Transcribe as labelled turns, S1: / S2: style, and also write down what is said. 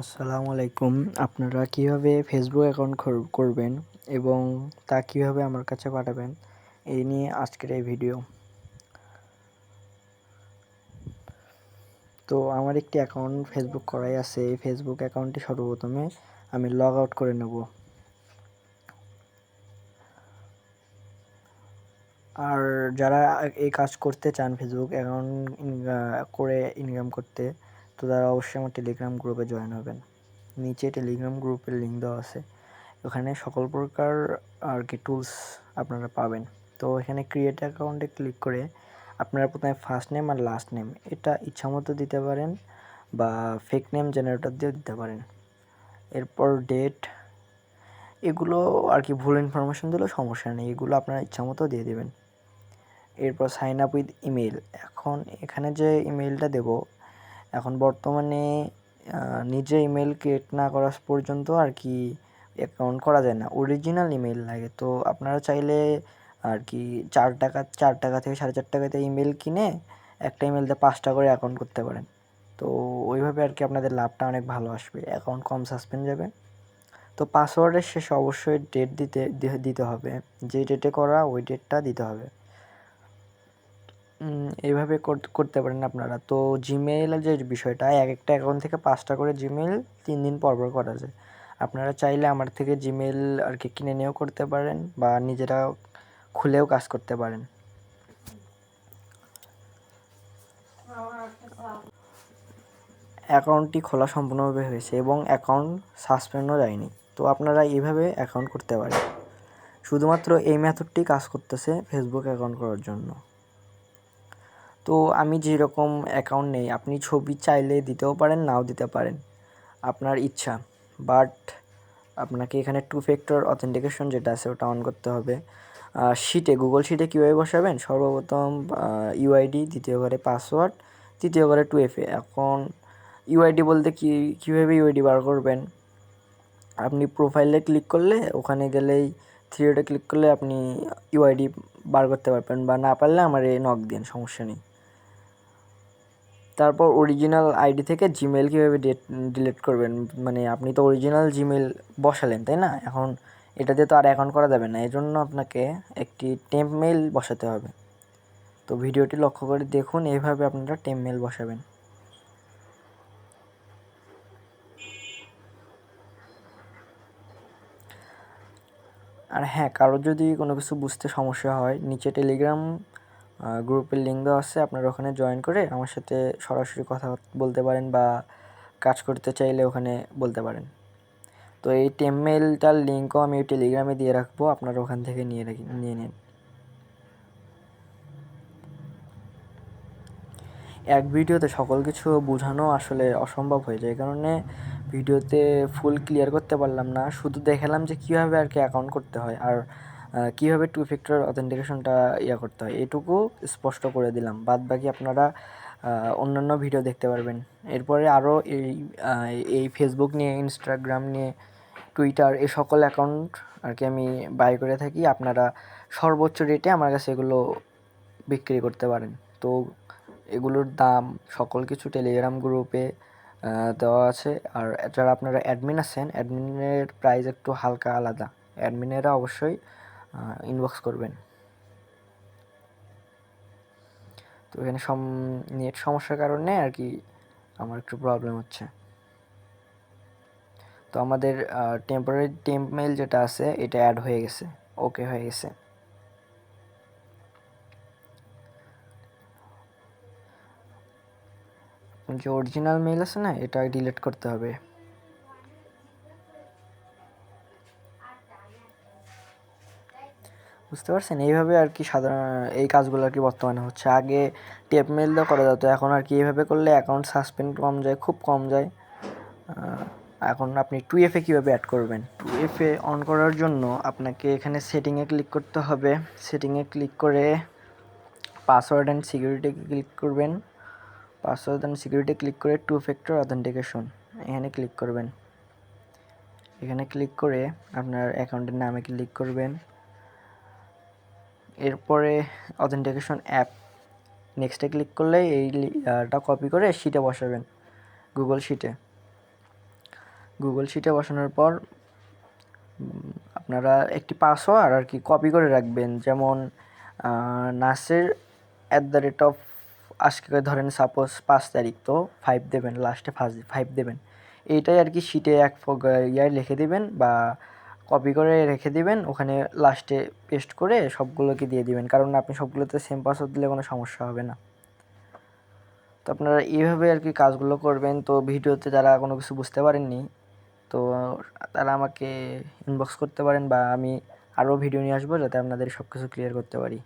S1: আসসালামু আলাইকুম। আপনারা কীভাবে ফেসবুক অ্যাকাউন্ট করবেন এবং তা কীভাবে আমার কাছে পাঠাবেন, এই নিয়ে আজকের এই ভিডিও তো আমার একটি অ্যাকাউন্ট ফেসবুক করাই আছে। এই ফেসবুক অ্যাকাউন্টটি সর্বপ্রথমে আমি লগ আউট করে নেব। আর যারা এই কাজ করতে চান ফেসবুক অ্যাকাউন্ট করে ইনকাম করতে তো তারা অবশ্যই আমার টেলিগ্রাম গ্রুপে জয়েন হবেন। নিচে টেলিগ্রাম গ্রুপের লিঙ্ক দেওয়া আছে। ওখানে সকল প্রকার, আর কি টুলস আপনারা পাবেন। তো এখানে ক্রিয়েট অ্যাকাউন্টে ক্লিক করে আপনারা প্রথমে ফার্স্ট নেম আর লাস্ট নেম এটা ইচ্ছামতো দিতে পারেন বা ফেক নেম জেনারেটর দিয়েও দিতে পারেন। এরপর ডেট এগুলো আর কি ভুল ইনফরমেশন দিলেও সমস্যা নেই, এগুলো আপনারা ইচ্ছামতো দিয়ে দেবেন। এরপর সাইন আপ উইথ ইমেল এখন এখানে যে ইমেলটা দেব এখন বর্তমানে নিজে ইমেল ক্রিয়েট না করা পর্যন্ত আর কি অ্যাকাউন্ট করা যায় না। অরিজিনাল ইমেল লাগে। তো আপনারা চাইলে আর কি চার টাকা চার টাকা থেকে সাড়ে চার টাকাতে ইমেল কিনে একটা ইমেল ইমেলতে পাঁচটা করে অ্যাকাউন্ট করতে পারেন। তো ওইভাবে আর কি আপনাদের লাভটা অনেক ভালো আসবে। অ্যাকাউন্ট কম সাসপেন্ড যাবে। তো পাসওয়ার্ডের শেষে অবশ্যই ডেট দিতে দিতে হবে। যে ডেটে করা, ওই ডেটটা দিতে হবে। এইভাবে করতে পারেন আপনারা। তো জিমেইলের যে বিষয়টা, এক একটা অ্যাকাউন্ট থেকে পাঁচটা করে জিমেইল তিন দিন পর পর করা যায়। আপনারা চাইলে আমার থেকে জিমেইল আর কি কিনে নিয়েও করতে পারেন বা নিজেরা খুলেও কাজ করতে পারেন। অ্যাকাউন্টটি খোলা সম্পূর্ণভাবে হয়েছে এবং অ্যাকাউন্ট সাসপেন্ডও যায়নি। তো আপনারা এইভাবে অ্যাকাউন্ট করতে পারেন। শুধুমাত্র এই মেথডটি কাজ করতেছে ফেসবুক অ্যাকাউন্ট করার জন্য। তো আমি যেরকম অ্যাকাউন্ট নেই, আপনি ছবি চাইলে দিতেও পারেন, নাও দিতে পারেন। আপনার ইচ্ছা। বাট আপনাকে এখানে টু ফ্যাক্টর অথেন্টিকেশন যেটা আছে, ওটা অন করতে হবে। শিটে গুগল শিটে কীভাবে বসাবেন? সর্বপ্রথম ইউআইডি দ্বিতীয় ঘরে পাসওয়ার্ড তৃতীয় ঘরে টু এফ এ এখন ইউআইডি বলতে কী, কীভাবে ইউআইডি বার করবেন? আপনি প্রোফাইলে ক্লিক করলে, ওখানে গেলেই থ্রিওডে ক্লিক করলে আপনি ইউআইডি বার করতে পারবেন। বা না পারলে আমার এই নক দিন, সমস্যা নেই। তারপর অরিজিনাল আইডি থেকে জিমেল কীভাবে ডিলিট করবেন? মানে আপনি তো অরিজিনাল জিমেল বসালেন, তাই না? এখন এটা দিয়ে তো আর অ্যাকাউন্ট করা যাবে না এই জন্য আপনাকে একটি টেম্প মেল বসাতে হবে। তো ভিডিওটি লক্ষ্য করে দেখুন এইভাবে আপনারা টেম্প মেল বসাবেন। আর হ্যাঁ কারোর যদি কোনো কিছু বুঝতে সমস্যা হয়, নিচে টেলিগ্রাম গ্রুপের লিঙ্ক দেওয়া আছে, আপনারা ওখানে জয়েন করে আমার সাথে সরাসরি কথা বলতে পারেন বা কাজ করতে চাইলে ওখানে বলতে পারেন। তো এই টেমমেলটার লিঙ্কও আমি টেলিগ্রামে দিয়ে রাখব, আপনারা ওখান থেকে নিয়ে রাখি, নিয়ে নিন। এক ভিডিওতে সকল কিছু বোঝানো আসলে অসম্ভব হয়ে যায় কারণে ভিডিওতে ফুল ক্লিয়ার করতে পারলাম না, শুধু দেখালাম যে কীভাবে আর কি অ্যাকাউন্ট করতে হয়, আর কীভাবে টু ফ্যাক্টর অথেন্টিকেশনটা ইয়া করতে হয়, এটুকু স্পষ্ট করে দিলাম। বাদ বাকি আপনারা অন্যান্য ভিডিও দেখতে পারবেন। এরপরে আরও এই এই ফেসবুক নিয়ে ইনস্টাগ্রাম নিয়ে টুইটার এই সকল অ্যাকাউন্ট আর কি আমি বাই করে থাকি। আপনারা সর্বোচ্চ রেটে আমার কাছে এগুলো বিক্রি করতে পারেন। তো এগুলোর দাম, সকল কিছু টেলিগ্রাম গ্রুপে দেওয়া আছে। আর যারা আপনারা অ্যাডমিন আছেন অ্যাডমিনের প্রাইস একটু হালকা আলাদা। অ্যাডমিনেরা অবশ্যই ইনবক্স করবেন। তো এখানে সম, নেট সমস্যার কারণে আর কি আমার একটু প্রবলেম হচ্ছে। তো আমাদের টেম্পোরারি টেম্প মেল যেটা আছে, এটা অ্যাড হয়ে গেছে। ওকে হয়ে গেছে। যে অরিজিনাল মেল আছে না, এটা ডিলিট করতে হবে। বুঝতে পারছেন? এইভাবে আর কি সাধারণ, এই কাজগুলো আর কি বর্তমানে হচ্ছে। আগে টেপ মেল দিয়ে করা যেত, এখন আর কি এইভাবে করলে অ্যাকাউন্ট সাসপেন্ড কম যায়, খুব কম যায়। এখন আপনি টু এফে কীভাবে অ্যাড করবেন? টু এফে অন করার জন্য আপনাকে এখানে সেটিংয়ে ক্লিক করতে হবে। সেটিংয়ে ক্লিক করে পাসওয়ার্ড অ্যান্ড সিকিউরিটি ক্লিক করবেন। পাসওয়ার্ড অ্যান্ড সিকিউরিটি ক্লিক করে টু ফ্যাক্টর অথেন্টিকেশন এখানে ক্লিক করবেন। এখানে ক্লিক করে আপনার অ্যাকাউন্টের নামে ক্লিক করবেন। এরপরে অথেন্টিকেশন অ্যাপ নেক্সটে ক্লিক করলে এইটা কপি করে শিটে বসাবেন গুগল শিটে গুগল শিটে বসানোর পর আপনারা একটি পাসওয়ার্ড আর কি কপি করে রাখবেন। যেমন Naser at the rate of আজকে ধরেন সাপোজ পাঁচ তারিখ, তো ফাইভ দেবেন লাস্টে ফার্স্ট ফাইভ দেবেন। এইটাই আর কি শিটে এক ইয়ায় লিখে দেবেন বা কপি করে রেখে দিবেন, ওখানে লাস্টে পেস্ট করে সবগুলোকে দিয়ে দিবেন। কারণ আপনি সবগুলোতে সেম পাসওয়ার্ড দিলে কোনো সমস্যা হবে না। তো আপনারা এইভাবে আর কি কাজগুলো করবেন। তো ভিডিওতে যারা কোনো কিছু বুঝতে পারেননি, তো তারা আমাকে ইনবক্স করতে পারেন বা আমি আরও ভিডিও নিয়ে আসব যাতে আপনাদের সব কিছু ক্লিয়ার করতে পারি।